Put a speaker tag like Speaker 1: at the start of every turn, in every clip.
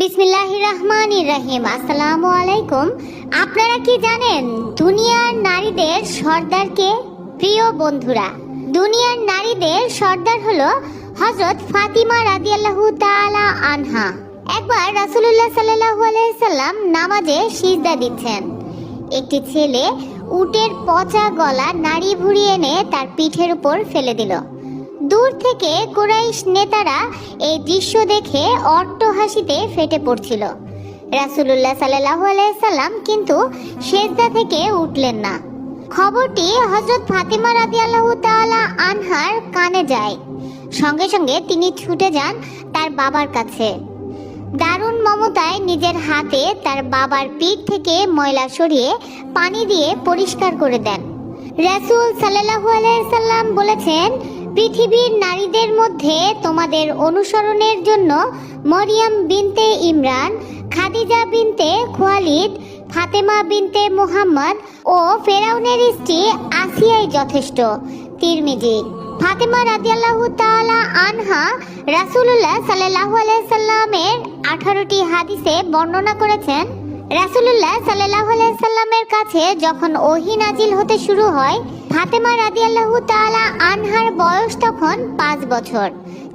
Speaker 1: বিসমিল্লাহ রহমান রহিম আসসালামু আলাইকুম। আপনারা কি জানেন দুনিয়ার নারীদের সর্দারকে প্রিয় বন্ধুরা, দুনিয়ার নারীদের সর্দার হলো হজরত ফাতিমা রাদিয়াল্লাহু তাআলা আনহা। একবার রাসূলুল্লাহ সাল্লাল্লাহু সাল্লাম নামাজে সিজদা দিচ্ছেন। একটি ছেলে উটের পচা গলা নাড়ি ভুড়ি এনে তার পিঠের উপর ফেলে দিল। দূর থেকে কুরাইশ নেতারা এই দৃশ্য দেখে অট্ট হাসিতে ফেটে পড়ছিল। রাসূলুল্লাহ সাল্লাল্লাহু আলাইহি সাল্লাম কিন্তু সেজদা থেকে উঠলেন না। খবরটি হযরত ফাতিমা রাদিয়াল্লাহু তাআলা আনহার কানে যায়। সঙ্গে সঙ্গে তিনি ছুটে যান তার বাবার কাছে। দারুণ মমতায় নিজের হাতে তার বাবার পিঠ থেকে ময়লা সরিয়ে পানি দিয়ে পরিষ্কার করে দেন। রাসূল সাল্লাল্লাহু আলাইহি সাল্লাম বলেছেন পৃথিবীর নারীদের মধ্যে তোমাদের অনুসরণের জন্য মরিয়াম বিনতে ইমরান, খাদিজা বিনতে খোয়ালিদ, ফাতেমা বিনতে মুহাম্মদ ও ফেরাউনের স্ত্রী আসিয়াই যথেষ্ট। তিরমিজি, ফাতেমা রাদিয়াল্লাহু তাআলা আনহা রাসূলুল্লাহ সাল্লাল্লাহু আলাইহি সাল্লামের 18টি হাদিসে বর্ণনা করেছেন, রাসূলুল্লাহ সাল্লাল্লাহু আলাইহি সাল্লামের কাছে যখন ওহী নাজিল হতে শুরু হয় ফাতেমা রাদিয়াল্লাহু তাআলা আনহার বয়স তখন পাঁচ বছর।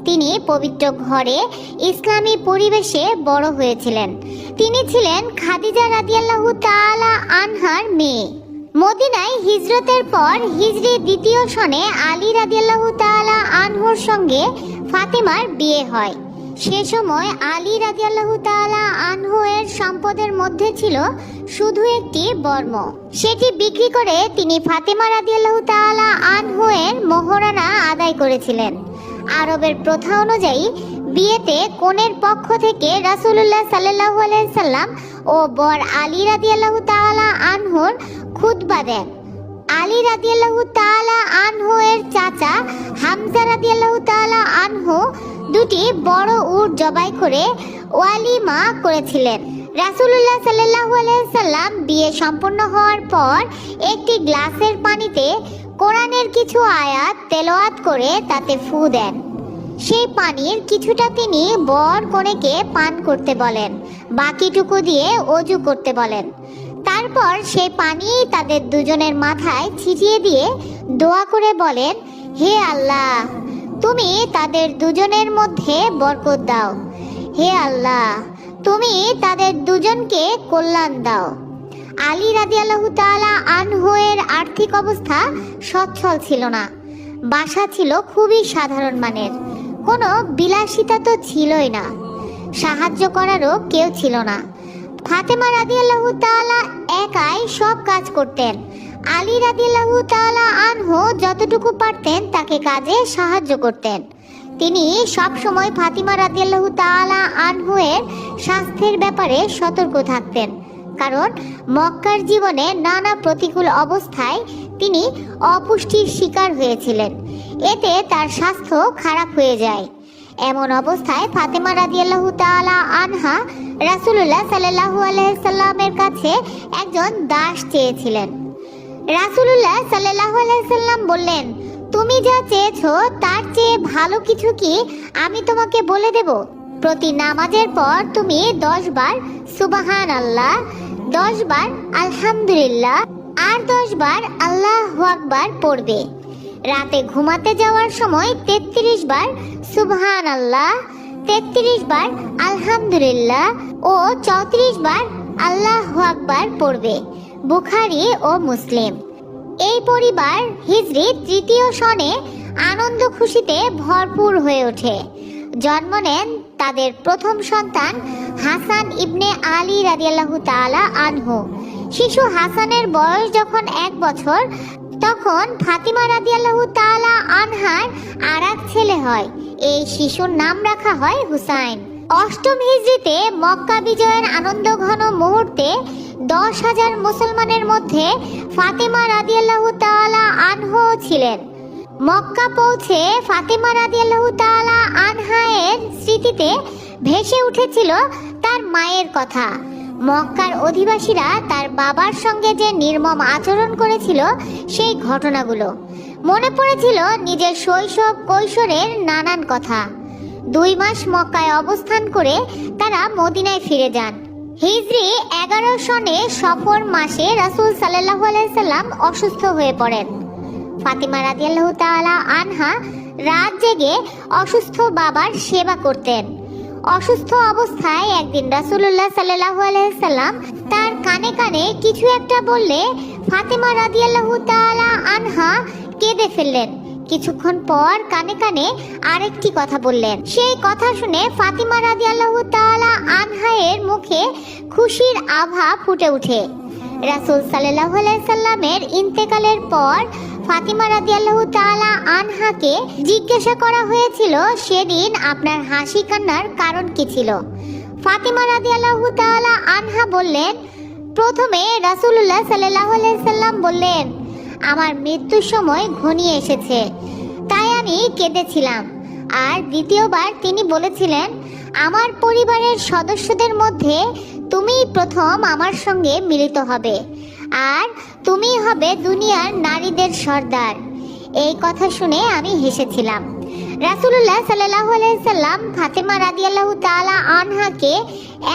Speaker 1: তিনি পবিত্র ঘরে ইসলামী পরিবেশে বড় হয়েছিলেন। তিনি ছিলেন খাদিজা রাদিয়াল্লাহু তাআলা আনহার মেয়ে। মদিনায় হিজরতের পর হিজরি দ্বিতীয় সনে আলী রাদিয়াল্লাহু তাআলা আনহুর সঙ্গে ফাতেমার বিয়ে হয়। সে সময় আলী রাদিয়াল্লাহু তাআলা আনহু এর সম্পদের মধ্যে ছিল শুধু একটি বর্ম। সেটি বিক্রি করে তিনি ফাতিমা রাদিয়াল্লাহু তাআলা আনহু এর মোহরানা আদায় করেছিলেন। আরবের প্রথা অনুযায়ী, বিয়েতে কনের পক্ষ থেকে রাসূলুল্লাহ সাল্লাল্লাহু আলাইহি সাল্লাম ও বর আলী রাদিয়াল্লাহু তাআলা আনহুর খুতবা দেন। আলী রাদিয়াল্লাহু তাআলা আনহু এর চাচা হামজা রাদিয়াল্লাহু তাআলা আনহু দুটি বড় উট জবাই করে ওয়ালিমা করেছিলেন। রাসূলুল্লাহ সাল্লাল্লাহু আলাইহি সাল্লাম বিয়ে সম্পন্ন হওয়ার পর একটি গ্লাসের পানিতে কোরআনের কিছু আয়াত তেলাওয়াত করে তাতে ফু দেন। সেই পানির কিছুটা তিনি বর কনেকে পান করতে বলেন, বাকিটুকু দিয়ে অজু করতে বলেন। তারপর সেই পানি তাদের দুজনের মাথায় ছিটিয়ে দিয়ে দোয়া করে বলেন, হে আল্লাহ, তুমি তাদের দুজনের মধ্যে বরকত দাও। হে আল্লাহ তুমি তাদের দুজনকে কল্যাণ দাও। আলী রাদিয়াল্লাহু তাআলা আনহু এর আর্থিক অবস্থা সচ্ছল ছিল না। বাসা ছিল খুবই সাধারণ মানের। কোনো বিলাসিতা তো ছিলই না। সাহায্য করারও কেউ ছিল না। ফাতেমা রাদিয়াল্লাহু তাআলা একাই সব কাজ করতেন। আলী রাদিয়াল্লাহু তাআলা আনহু যতটুকু পারতেন তাকে কাজে সাহায্য করতেন। তিনি সব সময় ফাতিমা রাদিয়াল্লাহু তাআলা আনহু এর স্বাস্থ্যের ব্যাপারে সতর্ক থাকতেন, কারণ মক্কার জীবনে নানা প্রতিকূল অবস্থায় তিনি অপুষ্টির শিকার হয়েছিলেন। এতে তার স্বাস্থ্য খারাপ হয়ে যায়। এমন অবস্থায় ফাতেমা রাদিয়াল্লাহু তাআলা আনহা রাসূলুল্লাহ সাল্লাল্লাহু আলাইহি সাল্লামের কাছে একজন দাস চেয়েছিলেন। রাসূলুল্লাহ সাল্লাল্লাহু আলাইহি সাল্লাম বললেন তুমি যা চেয়েছো, তার চেয়ে ভালো কিছু কি আমি তোমাকে বলে দেব? প্রতি নামাজের পর তুমি দশ বার সুবাহান আল্লাহ দশ বার আলহামদুলিল্লাহ, আর দশ বার আল্লাহ আকবার পড়বে। রাতে ঘুমাতে যাওয়ার সময় তেত্রিশ বার সুবহান আল্লাহ তেত্রিশ বার আলহামদুলিল্লাহ ও চৌত্রিশ বার আল্লাহ আকবার পড়বে, বুখারি ও মুসলিম। এই পরিবার হিজরি তৃতীয় সনে আনন্দ খুশিতে ভরপুর হয়ে ওঠে। জন্ম নেন তাদের প্রথম সন্তান হাসান ইবনে আলী রাদিয়াল্লাহু তাআলা আনহু। শিশু হাসানের বয়স যখন এক বছর, তখন ফাতিমা রাদিয়াল্লাহু তাআলা আনহার আর ছেলে হয়। এই শিশুর নাম রাখা হয় হুসাইন। অষ্টম হিজরিতে মক্কা বিজয়ের আনন্দ ঘন মুহূর্তে দশ হাজার মুসলমানের মধ্যে ফাতিমা রাদিয়াল্লাহু তাআলা আনহু ছিলেন। মক্কা পৌঁছে ফাতিমা রাদিয়াল্লাহু তাআলা আনহায়ের স্মৃতিতে ভেসে উঠেছিল তার মায়ের কথা। মক্কার অধিবাসীরা তার বাবার সঙ্গে যে নির্মম আচরণ করেছিল, সেই ঘটনাগুলো। মনে পড়েছিল নিজের শৈশব কৈশোরের নানান কথা। দুই মাস মক্কায় অবস্থান করে তারা মদিনায় ফিরে যান। হিজরি এগারো সনে সফর মাসে রাসূল সাল্লাহ আলাইহি সাল্লাম অসুস্থ হয়ে পড়েন। ফাতিমা রাদিয়াল্লাহু তাআলা আনহা রাত জেগে অসুস্থ বাবার সেবা করতেন। অসুস্থ অবস্থায় একদিন রাসূলুল্লাহ সাল্লাহ আলাইহি সাল্লাম তার কানে কানে কিছু একটা বললে ফাতিমা রাদিয়াল্লাহু তাআলা আনহা কেঁদে ফেললেন। কিছুক্ষণ পর কানে কানে আরেকটি কথা বললেন। সেই কথা শুনে ফাতিমা রাদিয়াল্লাহু তাআলা আনহায়ের মুখে খুশির আভা ফুটে ওঠে। রাসূল আলাইহি সাল্লামের ইন্তেকালের পর ফাতিমা রাদিয়াল্লাহু তাআলা আনহাকে জিজ্ঞাসা করা হয়েছিল, সেদিন আপনার হাসি কান্নার কারণ কি ছিল? ফাতিমা রাদিয়াল্লাহু তাআলা আনহা বললেন, প্রথমে রাসূলুল্লাহ আলাইহি সাল্লাম বললেন আমার মৃত্যুর সময় ঘনিয়ে এসেছে। তাই আমি কেঁদেছিলাম। আর দ্বিতীয়বার তিনি বলেছিলেন, আমার পরিবারের সদস্যদের মধ্যে তুমিই প্রথম আমার সঙ্গে মিলিত হবে। আর তুমি হবে দুনিয়ার নারীদের সর্দার। এই কথা শুনে আমি হেসেছিলাম। রাসূলুল্লাহ সাল্লাল্লাহু আলাইহি সাল্লাম ফাতেমা রাদিয়াল্লাহু তাআলা আনহাকে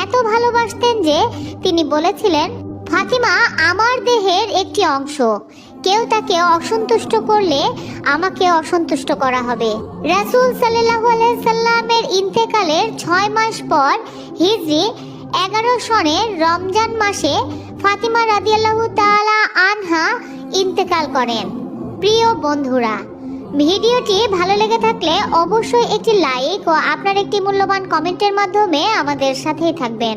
Speaker 1: এত ভালোবাসতেন যে তিনি বলেছিলেন, ফাতিমা আমার দেহের একটি অংশ। কেউ তাকে অসন্তুষ্ট করলে আমাকে অসন্তুষ্ট করা হবে। রাসূল আলাইহি সাল্লামের ইন্তেকালের ছয় মাস পর হিজরি এগারো সনের রমজান মাসে ফাতিমা রাদিয়াল্লাহু তাআলা আনহা ইন্তেকাল করেন। প্রিয় বন্ধুরা, ভিডিওটি ভালো লেগে থাকলে অবশ্যই একটি লাইক ও আপনার একটি মূল্যবান কমেন্টের মাধ্যমে আমাদের সাথেই থাকবেন।